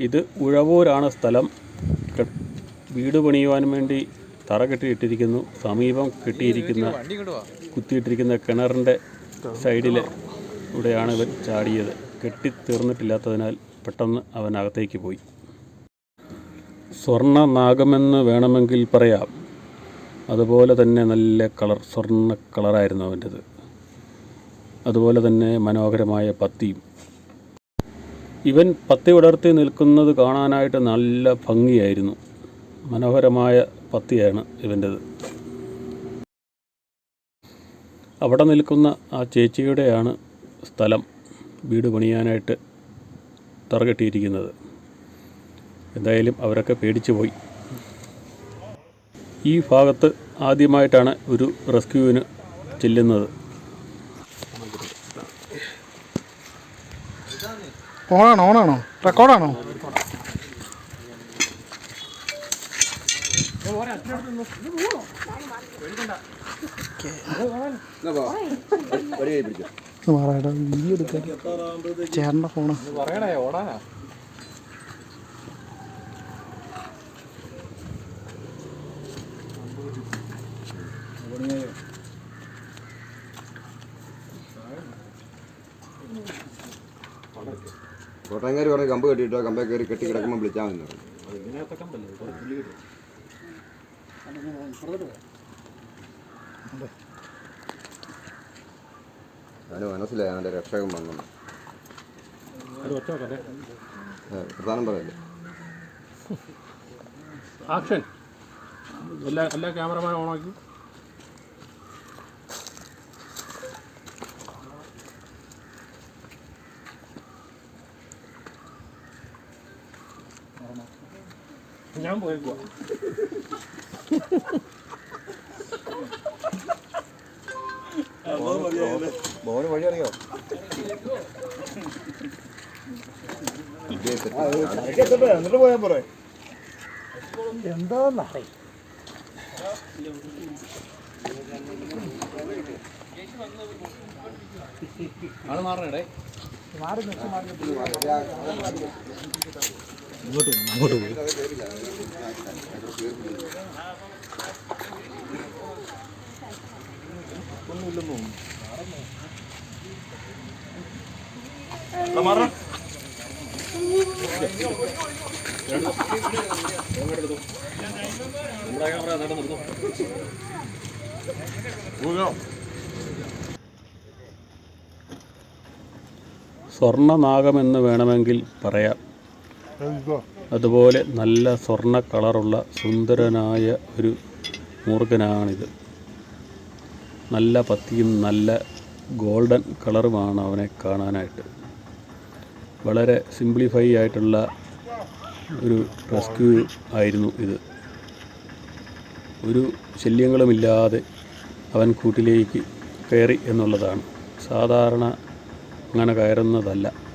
ഇത് ഉഴവൂരാണ് സ്ഥലം. വീട് പണിയുവാൻ വേണ്ടി തറ കെട്ടിയിട്ടിരിക്കുന്നു. സമീപം കെട്ടിയിരിക്കുന്ന കുത്തിയിട്ടിരിക്കുന്ന കിണറിന്റെ സൈഡിൽ ഇവിടെയാണ് ഇവൻ ചാടിയത്. കെട്ടി തീർന്നിട്ടില്ലാത്തതിനാൽ പെട്ടെന്ന് അവൻ അകത്തേക്ക് പോയി. സ്വർണ നാഗമെന്ന് വേണമെങ്കിൽ പറയാം. അതുപോലെ തന്നെ നല്ല കളർ സ്വർണ കളറായിരുന്നു അവന്റെത്. അതുപോലെ തന്നെ മനോഹരമായ പത്തിയും ഇവൻ പത്തി വിടർത്തി നിൽക്കുന്നത് കാണാനായിട്ട് നല്ല ഭംഗിയായിരുന്നു. മനോഹരമായ പത്തിയാണ് ഇവന്റെത്. അവിടെ നിൽക്കുന്ന ആ ചേച്ചിയുടെയാണ് സ്ഥലം. വീട് പണിയാനായിട്ട് തറകെട്ടിയിരിക്കുന്നത്. എന്തായാലും അവരൊക്കെ പേടിച്ചു പോയി. ഈ ഭാഗത്ത് ആദ്യമായിട്ടാണ് ഒരു റെസ്ക്യൂവിന് ചെല്ലുന്നത്. ഓണാണോ ഓണാണോ? റെക്കോർഡാണോ? മാറാടാ വീഡിയോ എടുക്കാൻ ചേട്ടന്റെ ഫോണ്. കോട്ടയംകാർ പറഞ്ഞു കമ്പ് കെട്ടിയിട്ടോ കമ്പേ കയറി കെട്ടി കിടക്കുമ്പോൾ വിളിച്ചാൽ മതി പറഞ്ഞു. മനസ്സിലായി അവന്റെ രക്ഷകൻ വന്നു. പ്രധാനം പറയല്ലേ? ആക്ഷൻ. എല്ലാ എല്ലാ ക്യാമറമാനും ഓണാക്കി. ഞാൻ പോയേക്കുവാ മോന് വഴി അറിയോ എന്താ സ്വർണനാഗമെന്ന് വേണമെങ്കിൽ പറയാം. അതുപോലെ നല്ല സ്വർണ കളറുള്ള സുന്ദരനായ ഒരു മൂർഖനാണിത്. നല്ല പത്തിയും നല്ല ഗോൾഡൻ കളറുമാണ് അവനെ കാണാനായിട്ട്. വളരെ സിംപ്ലിഫൈ ആയിട്ടുള്ള ഒരു റെസ്ക്യൂ ആയിരുന്നു ഇത്. ഒരു ശല്യങ്ങളുമില്ലാതെ അവൻ കൂട്ടിലേക്ക് കയറി എന്നുള്ളതാണ്. സാധാരണ അങ്ങനെ കയറുന്നതല്ല.